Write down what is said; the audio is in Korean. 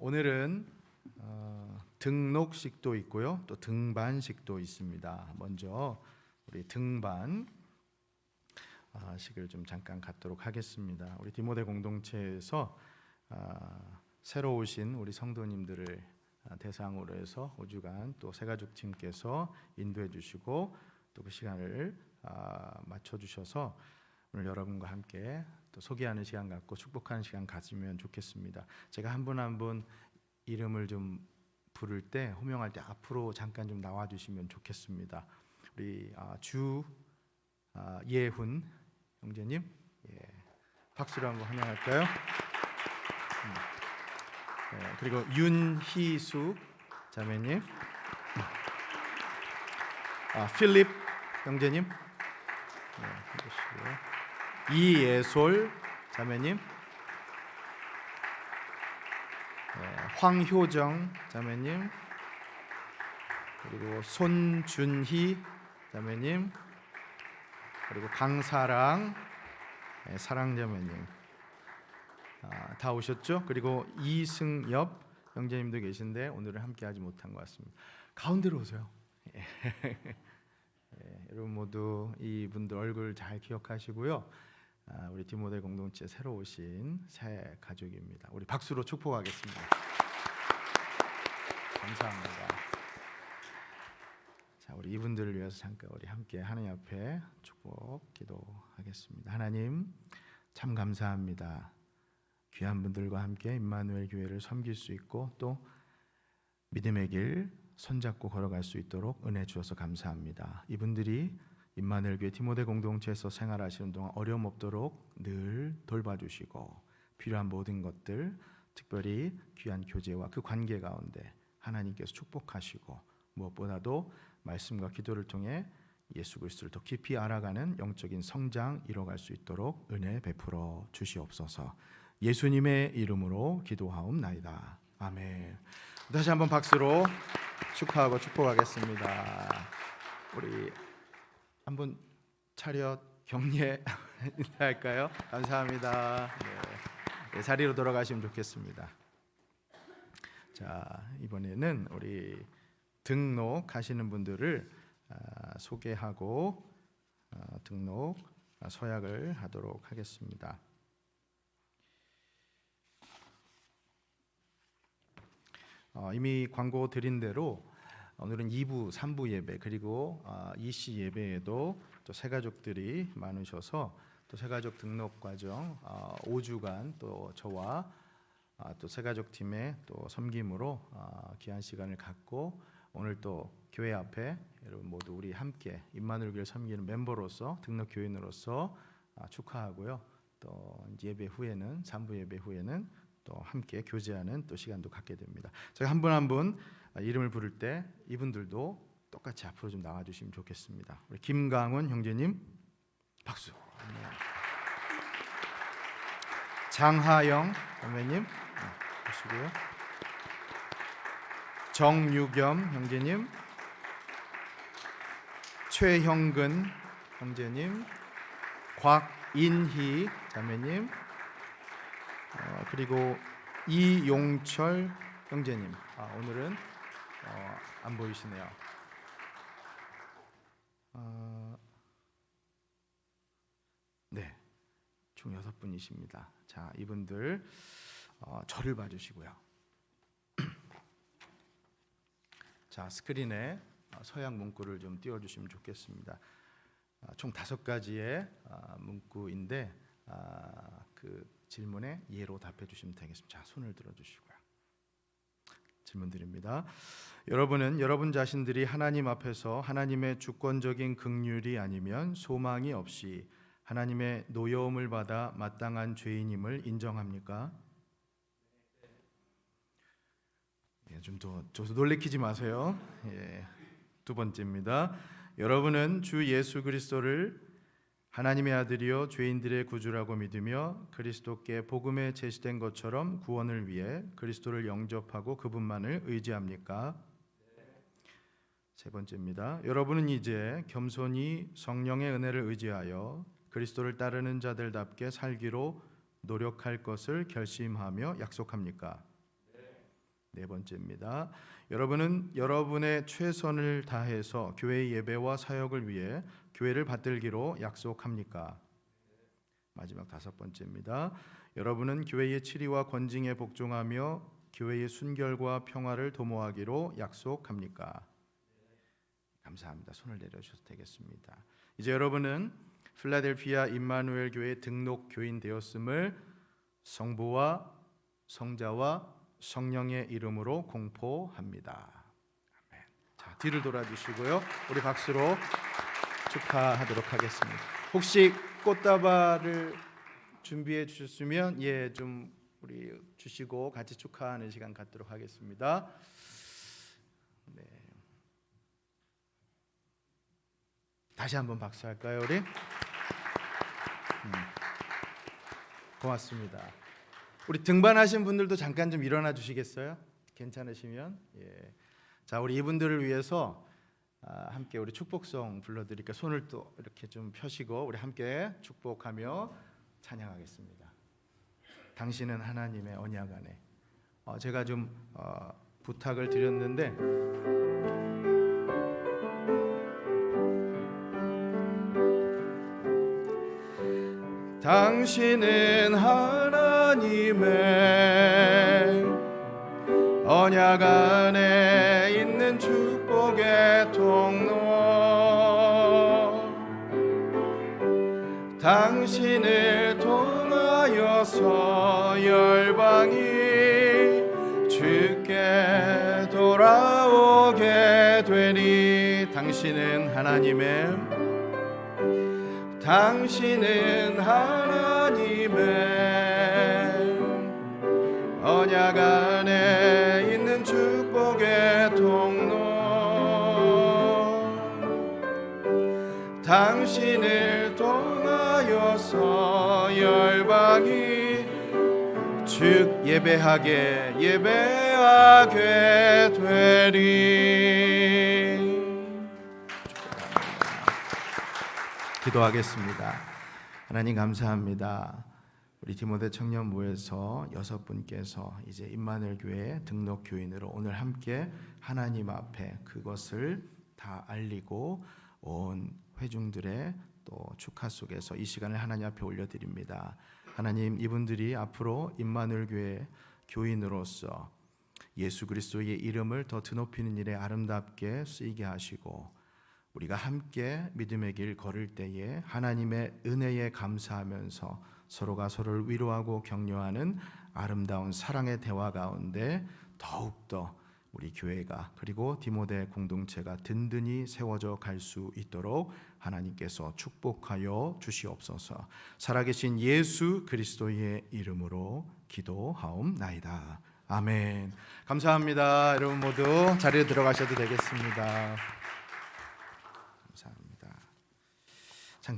오늘은 어, 등록식도 있고요, 또 등반식도 있습니다. 먼저 우리 등반 아, 좀 잠깐 갖도록 하겠습니다. 우리 디모데 공동체에서 아, 새로 오신 우리 성도님들을 아, 대상으로 해서 5주간 또 새가족 팀께서 인도해 주시고 또 그 시간을 아, 맞춰 주셔서 오늘 여러분과 함께 또 소개하는 시간 갖고 축복하는 시간 가지면 좋겠습니다. 제가 한 분 한 분 이름을 좀 부를 때 호명할 때 앞으로 잠깐 좀 나와 주시면 좋겠습니다. 우리 아, 주 아, 예훈 형제님, 예. 박수로 한번 환영할까요? 음. 예, 그리고 윤희수 자매님, 아, 필립 형제님, 네. 이예솔 자매님, 네, 황효정 자매님, 그리고 손준희 자매님, 그리고 강사랑 네, 사랑 자매님 아, 다 오셨죠? 그리고 이승엽 형제님도 계신데 오늘은 함께하지 못한 것 같습니다. 가운데로 오세요. 예, 여러분 모두 이분들 얼굴 잘 기억하시고요. 아, 우리 디모데 공동체 새로 오신 새 가족입니다. 우리 박수로 축복하겠습니다. 감사합니다. 자, 우리 이분들을 위해서 잠깐 우리 함께 하나님 앞에 축복 기도하겠습니다. 하나님 참 감사합니다. 귀한 분들과 함께 임마누엘 교회를 섬길 수 있고 또 믿음의 길 손잡고 걸어갈 수 있도록 은혜 주셔서 감사합니다. 이분들이 임마누엘 교회 디모데 공동체에서 생활하시는 동안 어려움 없도록 늘 돌봐주시고 필요한 모든 것들 특별히 귀한 교제와 그 관계 가운데 하나님께서 축복하시고 무엇보다도 말씀과 기도를 통해 예수 그리스도를 더 깊이 알아가는 영적인 성장 이뤄갈 수 있도록 은혜 베풀어 주시옵소서. 예수님의 이름으로 기도하옵나이다. 아멘. 다시 한번 박수로 축하하고 축복하겠습니다. 우리 한번 차렷 경례 인사할까요? 감사합니다. 네. 네, 자리로 돌아가시면 좋겠습니다. 자 이번에는 우리 등록하시는 분들을 아, 소개하고 아, 등록 아, 서약을 하도록 하겠습니다. 어, 이미 광고 드린 대로 오늘은 2부, 3부 예배 그리고 아, 이시 예배에도 또 새가족들이 많으셔서 또 새가족 등록 과정 아, 5주간 또 저와 아, 또 새가족 팀의 또 섬김으로 아, 귀한 시간을 갖고 오늘 또 교회 앞에 여러분 모두 우리 함께 임마누엘 교회 섬기는 멤버로서 등록 교인으로서 아, 축하하고요. 또 예배 후에는 3부 예배 후에는 또 함께 교제하는 또 시간도 갖게 됩니다. 제가 한 분 한 분 이름을 부를 때 이분들도 똑같이 앞으로 좀 나와 주시면 좋겠습니다. 우리 김강훈 형제님 박수. 네. 장하영 선배님 네, 보시고요. 정유겸 형제님, 최형근 형제님, 곽인희 자매님, 어, 그리고 이용철 형제님. 아, 오늘은 어, 안 보이시네요. 어, 네, 총 여섯 분이십니다. 자, 이분들 어, 저를 봐주시고요. 자, 스크린에 어, 서약 문구를 좀 띄워주시면 좋겠습니다. 아, 총 다섯 가지의 아, 문구인데 아, 그 질문에 예로 답해 주시면 되겠습니다. 자, 손을 들어 주시고요. 질문 드립니다. 여러분은 여러분 자신들이 하나님 앞에서 하나님의 주권적인 긍휼이 아니면 소망이 없이 하나님의 노여움을 받아 마땅한 죄인임을 인정합니까? 예, 좀더 좀 놀래키지 마세요. 예, 두 번째입니다. 여러분은 주 예수 그리스도를 하나님의 아들이요 죄인들의 구주라고 믿으며 그리스도께 복음에 제시된 것처럼 구원을 위해 그리스도를 영접하고 그분만을 의지합니까? 세 번째입니다. 여러분은 이제 겸손히 성령의 은혜를 의지하여 그리스도를 따르는 자들답게 살기로 노력할 것을 결심하며 약속합니까? 네 번째입니다. 여러분은 여러분의 최선을 다해서 교회 예배와 사역을 위해 교회를 받들기로 약속합니까? 마지막 다섯 번째입니다. 여러분은 교회의 치리와 권징에 복종하며 교회의 순결과 평화를 도모하기로 약속합니까? 감사합니다. 손을 내려주셔도 되겠습니다. 이제 여러분은 필라델피아 임마누엘 교회 등록 교인 되었음을 성부와 성자와 성령의 이름으로 공포합니다. 아멘. 자, 뒤를 돌아주시고요. 우리 박수로 축하하도록 하겠습니다. 혹시 꽃다발을 준비해 주셨으면 예, 좀 우리 주시고 같이 축하하는 시간 갖도록 하겠습니다. 네. 다시 한번 박수할까요, 우리? 음. 고맙습니다. 우리 등반하신 분들도 잠깐 좀 일어나 주시겠어요? 괜찮으시면 예. 자 우리 이분들을 위해서 아, 함께 우리 축복성 불러드릴까 손을 또 이렇게 좀 펴시고 우리 함께 축복하며 찬양하겠습니다. 당신은 하나님의 언약 안에 어, 제가 좀 어, 부탁을 드렸는데 당신은 하나님의 언약 안에 있는 축복의 통로. 당신을 통하여서 열방이 주께 돌아오게 되니 당신은 하나님의 당신은 하나님의 언약 안에 있는 축복의 통로. 당신을 통하여서 열방이 즉 예배하게 예배하게 되리 기도하겠습니다. 하나님 감사합니다. 우리 디모데 청년부에서 여섯 분께서 이제 임마늘 교회 등록 교인으로 오늘 함께 하나님 앞에 그것을 다 알리고 온 회중들의 또 축하 속에서 이 시간을 하나님 앞에 올려드립니다. 하나님 이분들이 앞으로 임마늘 교회 교인으로서 예수 그리스도의 이름을 더 드높이는 일에 아름답게 쓰이게 하시고 우리가 함께 믿음의 길 걸을 때에 하나님의 은혜에 감사하면서 서로가 서로를 위로하고 격려하는 아름다운 사랑의 대화 가운데 더욱더 우리 교회가 그리고 디모데 공동체가 든든히 세워져 갈 수 있도록 하나님께서 축복하여 주시옵소서. 살아계신 예수 그리스도의 이름으로 기도하옵나이다. 아멘. 감사합니다. 여러분 모두 자리에 들어가셔도 되겠습니다.